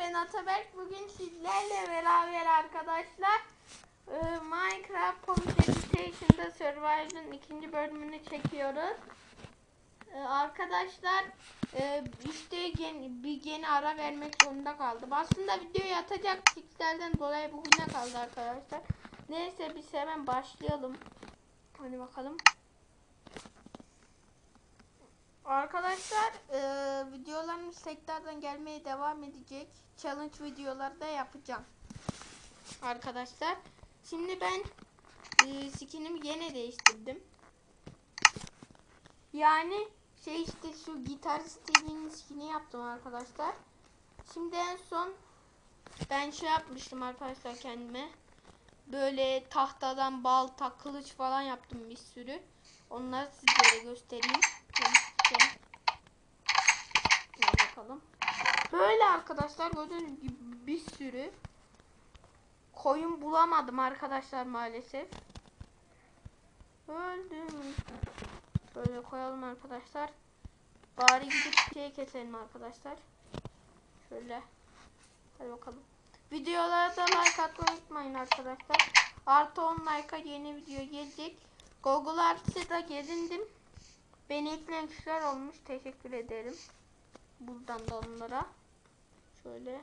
ben Ataberk. Bugün sizlerle beraber arkadaşlar e, Minecraft Pocket Station'da Survival'ın ikinci bölümünü çekiyoruz. E, arkadaşlar e, işte bir gene ara vermek zorunda kaldım. Aslında videoyu atacak tiplerden dolayı bugüne kaldı arkadaşlar. Neyse biz hemen başlayalım. Hadi bakalım. Arkadaşlar e, videolarımız tekrardan gelmeye devam edecek. Challenge videoları da yapacağım. Arkadaşlar. Şimdi ben e, skinimi yine değiştirdim. Yani şey işte şu Gitarist TV'nin skin'i yaptım arkadaşlar. Şimdi en son ben şey yapmıştım arkadaşlar kendime. Böyle tahtadan balta, kılıç falan yaptım bir sürü. Onları sizlere göstereyim. Şöyle Şöyle bakalım. Böyle arkadaşlar gördüğünüz gibi bir sürü koyun bulamadım arkadaşlar maalesef. Öldüm. Böyle koyalım arkadaşlar. Bari gidip şey keselim arkadaşlar. Şöyle. Hadi bakalım. Videolara da like atmayı unutmayın arkadaşlar. Artı 10 like'a yeni video gelecek. Google Arts'e gezindim. Beni ekleyen kişiler olmuş. Teşekkür ederim. Buradan da onlara. Şöyle.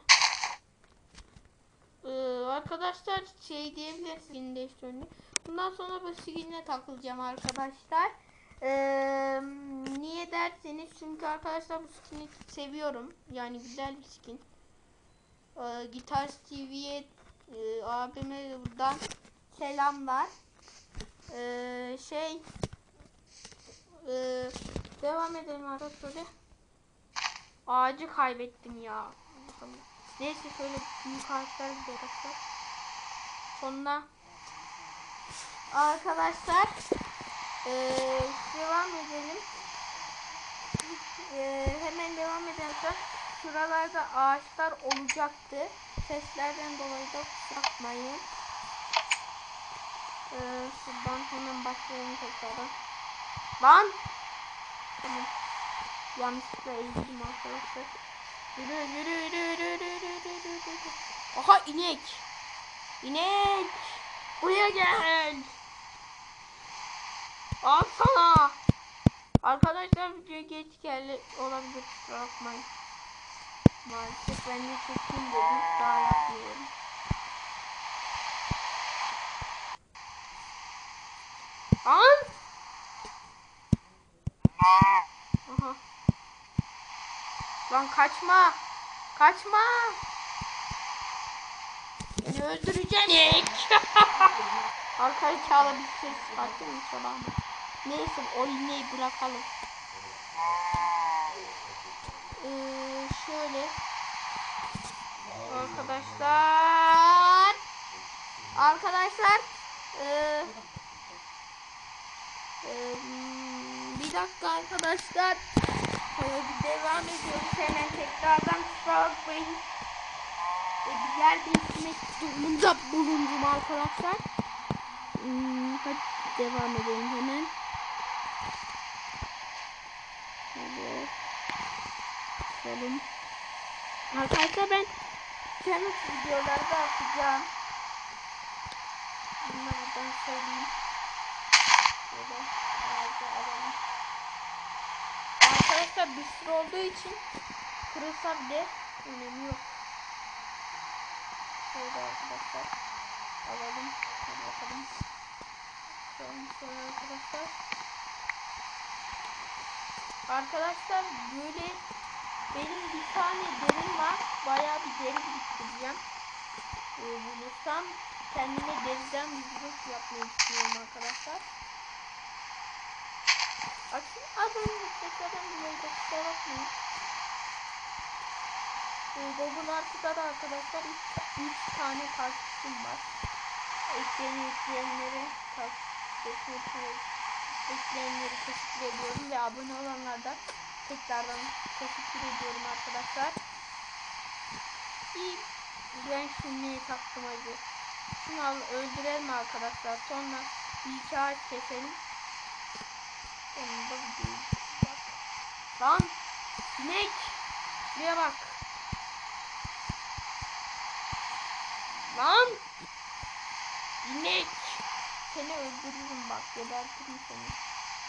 Ee, arkadaşlar şey diyebilirsiniz skin değiştirince. Bundan sonra bu skinle takılacağım arkadaşlar. Ee, niye derseniz çünkü arkadaşlar bu skini seviyorum. Yani güzel bir skin. Ee, Gitar TV'ye e, abime buradan selamlar. Ee, şey ee, devam edelim arkadaşlar. Ağacı kaybettim ya. Neyse şöyle büyük ağaçlar arkadaşlar. Sonra arkadaşlar ee, devam edelim. Ee, hemen devam edelim. Şuralarda ağaçlar olacaktı. Seslerden dolayı da bakmayın. Ee, şuradan hemen başlayalım tekrardan. Lan! Tamam. Yanlışlıkla eğildim arkadaşlar. Yürü yürü yürü yürü yürü yürü yürü. Aha inek. İnek. Buraya gel. Al sana. Arkadaşlar video geç geldi olabilir kusura bakmayın. Maalesef ben de çekeyim dedim daha yapmıyorum. An! Aha. Lan kaçma. Kaçma. Beni öldürecek. Arkayı çağla bir ses çıkartıyor mu sabahına? Neyse o iğneyi bırakalım. Ee, şöyle. Arkadaşlar. Arkadaşlar. Ee, ee, bir dakika arkadaşlar. Bir devam ediyoruz hemen tekrardan kusura bakmayın. Ee, bir yer değiştirmek durumunda bulundum arkadaşlar. Hmm, hadi devam edelim hemen. Evet. Bakalım. Arkadaşlar ben challenge videoları da atacağım. Bunlardan söyleyeyim. Şöyle ağacı alalım. Arkadaşlar bir sürü olduğu için kırılsa bile önemi yok. Şöyle arkadaşlar alalım. Hadi bakalım. Şöyle arkadaşlar. Arkadaşlar böyle benim bir tane derim var. Bayağı bir deri biriktireceğim. Ee, bulursam kendime deriden bir zırh yapmayı istiyorum arkadaşlar. Açın seslerden dolayı da kusura bakmayın. Ee, Artı'da da arkadaşlar 3 tane takipçim var. Ekleyen ekleyenleri takipçileri ekleyenleri teşekkür ediyorum ve abone olanlardan tekrardan teşekkür ediyorum arkadaşlar. İyi. Ben şimdi taktım acı. Şunu al öldürelim arkadaşlar. Sonra bir ağaç keselim. Sonunda videoyu bak. Lan! İnek! Şuraya bak. Lan! İnek! Seni öldürürüm bak gebertirim seni.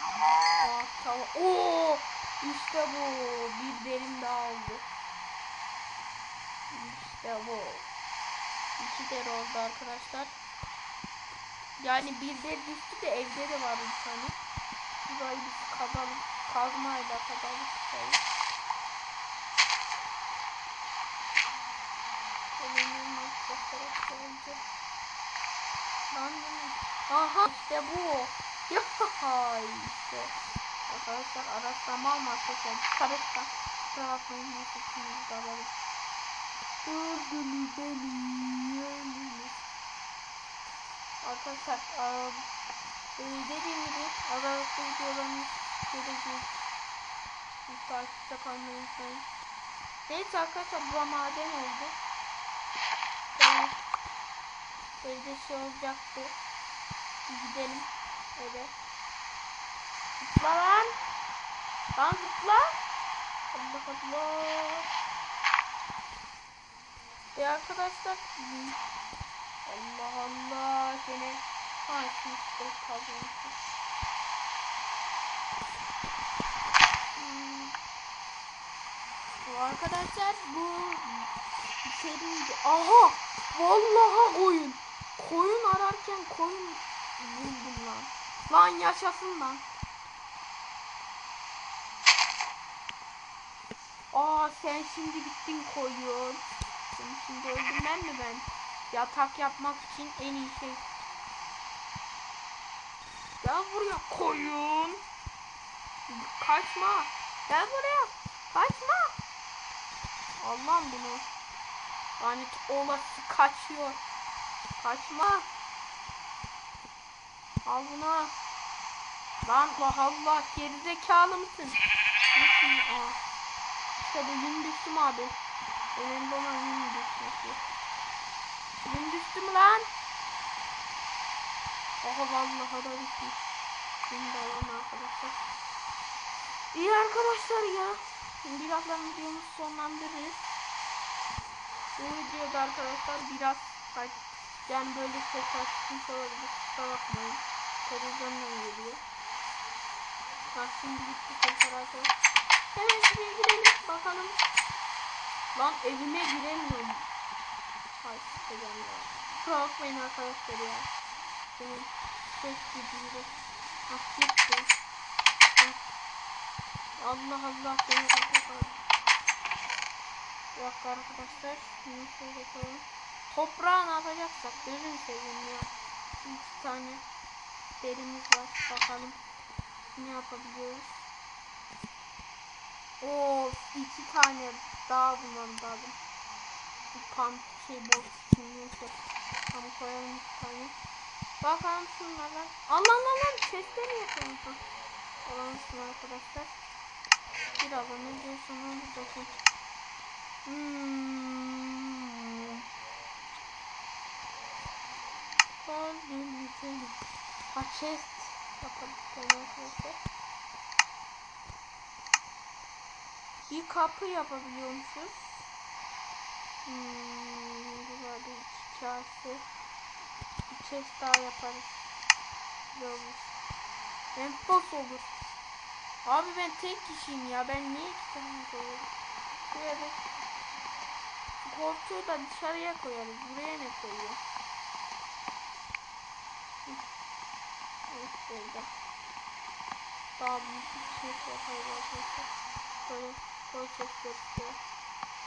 Ah tamam. Oo! İşte bu. Bir derim daha oldu. İşte bu. İki deri oldu arkadaşlar. Yani bir deri düştü de evde de var tane. Burayı biz kazalım. Kazmayla kazalım. Lan. Aha işte bu. Yahaha işte. Arkadaşlar araştırma almazsa sen çıkarırsa kusura bakmayın neyse şimdi alalım. Gördünüz beni gördünüz. Arkadaşlar um, e, dediğim gibi aralıklı videolarımız gelecek. Siz takipte kalmayı unutmayın. Neyse arkadaşlar bu maden oldu. Yani evde şey olacaktı. Gidelim eve. Zıpla lan. Lan zıpla. Allah Allah. Ve arkadaşlar Allah Allah gene ha şimdi işte kazanmışız. Bu arkadaşlar bu seriydi. Aha! Vallahi koyun. Koyun ararken koyun buldum lan. Lan yaşasın lan. Aa sen şimdi gittin koyun. Seni şimdi öldürmem mi ben? Yatak yapmak için en iyi şey. Gel buraya koyun. Kaçma. Gel buraya. Kaçma. Allah'ım bunu. Lanet olası kaçıyor. Kaçma. Al bunu. Lan Allah Allah gerizekalı mısın? Nasıl? Aa. İşte bu yün düştüm abi. Önemli olan yün düşmesi. Yün düştü mü lan? Oha vallahi da. Yün de alalım arkadaşlar. İyi arkadaşlar ya. Şimdi birazdan videomuzu sonlandırırız. Bu videoda arkadaşlar biraz yani böyle sesler çıkmış olabilir. Kusura bakmayın. Televizyondan geliyor. Ha şimdi gitti sesler arkadaşlar. Hemen şuraya girelim bakalım. Lan evime giremiyorum. Hay sıkacağım ya. Kusura bakmayın arkadaşlar ya. Benim ses gitti. Ah. Allah Allah beni. Bir dakika arkadaşlar. Şunu şöyle koyalım. Toprağı ne yapacaksak gözüm seveyim ya. İki tane derimiz var. Bakalım ne yapabiliyoruz. Oo iki tane daha bulmam lazım. Bu pan şey boş için neyse. Tam koyalım iki tane. Bakalım şunlardan. Allah Allah lan chest'e mi yapıyorsun? Olamışsın arkadaşlar. Birazdan önce şunu buradaki. Hmm. Kalbim seni. Ha chest. Bakalım arkadaşlar. Bir kapı yapabiliyormuşuz. Hmm, burada iki kase. Chest daha yaparız. Güzel olur. Boss olur. Abi ben tek kişiyim ya. Ben niye iki tane koyuyorum? Buraya da koltuğu da dışarıya koyarız. Buraya ne koyuyor? Evet burada. Daha büyük bir şey yaparız arkadaşlar. Böyle koy şuraya.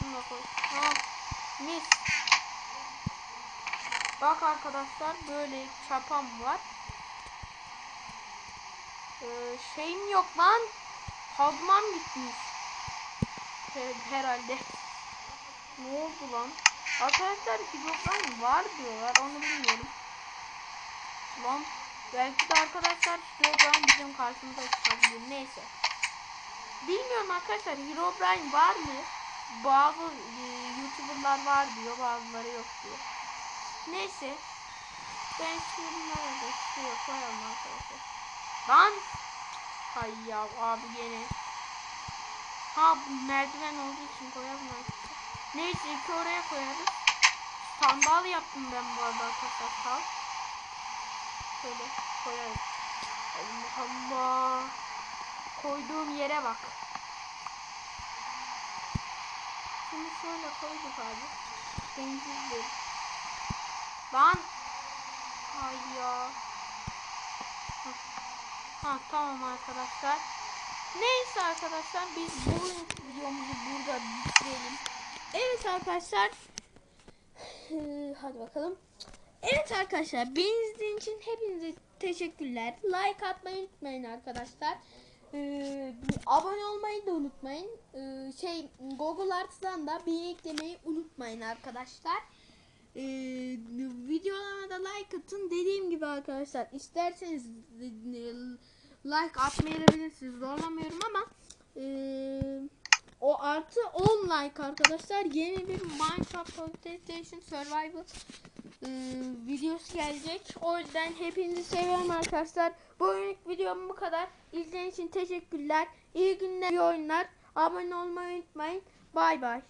Bunu da koy. Ha, mis. Bak arkadaşlar böyle çapam var. Ee, şeyim yok lan. Kazmam gitmiş. Her, herhalde. Ne oldu lan? Arkadaşlar kilogram var diyorlar. Onu bilmiyorum. Lan belki de arkadaşlar kilogram bizim karşımıza çıkabilir. Neyse. Bilmiyorum arkadaşlar Herobrine var mı? Bazı e, YouTuber'lar var diyor, bazıları yok diyor. Neyse. Ben şimdi bunları da şuraya koyalım arkadaşlar. Lan! Hay ya abi gene. Ha bu merdiven olduğu için koyalım arkadaşlar. Neyse iki oraya koyarız. Sandal yaptım ben bu arada arkadaşlar. Sal. Şöyle koyarım. Allah Allah. Koyduğum yere bak. Şimdi şöyle koyduk abi. Denizli. Lan. Hay ya. Ha. tamam arkadaşlar. Neyse arkadaşlar biz bu videomuzu burada bitirelim. Evet arkadaşlar. Hadi bakalım. Evet arkadaşlar beni izlediğiniz için hepinize teşekkürler. Like atmayı unutmayın arkadaşlar. Ee, abone olmayı da unutmayın. Ee, şey Google Arts'tan da bir eklemeyi unutmayın arkadaşlar. Ee, videolarıma da like atın. Dediğim gibi arkadaşlar isterseniz e, like atmayabilirsiniz. Zorlamıyorum ama ee, o artı 10 like arkadaşlar. Yeni bir Minecraft PlayStation Survival e, videosu gelecek. O yüzden hepinizi seviyorum arkadaşlar. Bugünlük videom bu kadar. İzlediğiniz için teşekkürler. İyi günler, iyi oyunlar. Abone olmayı unutmayın. Bay bay.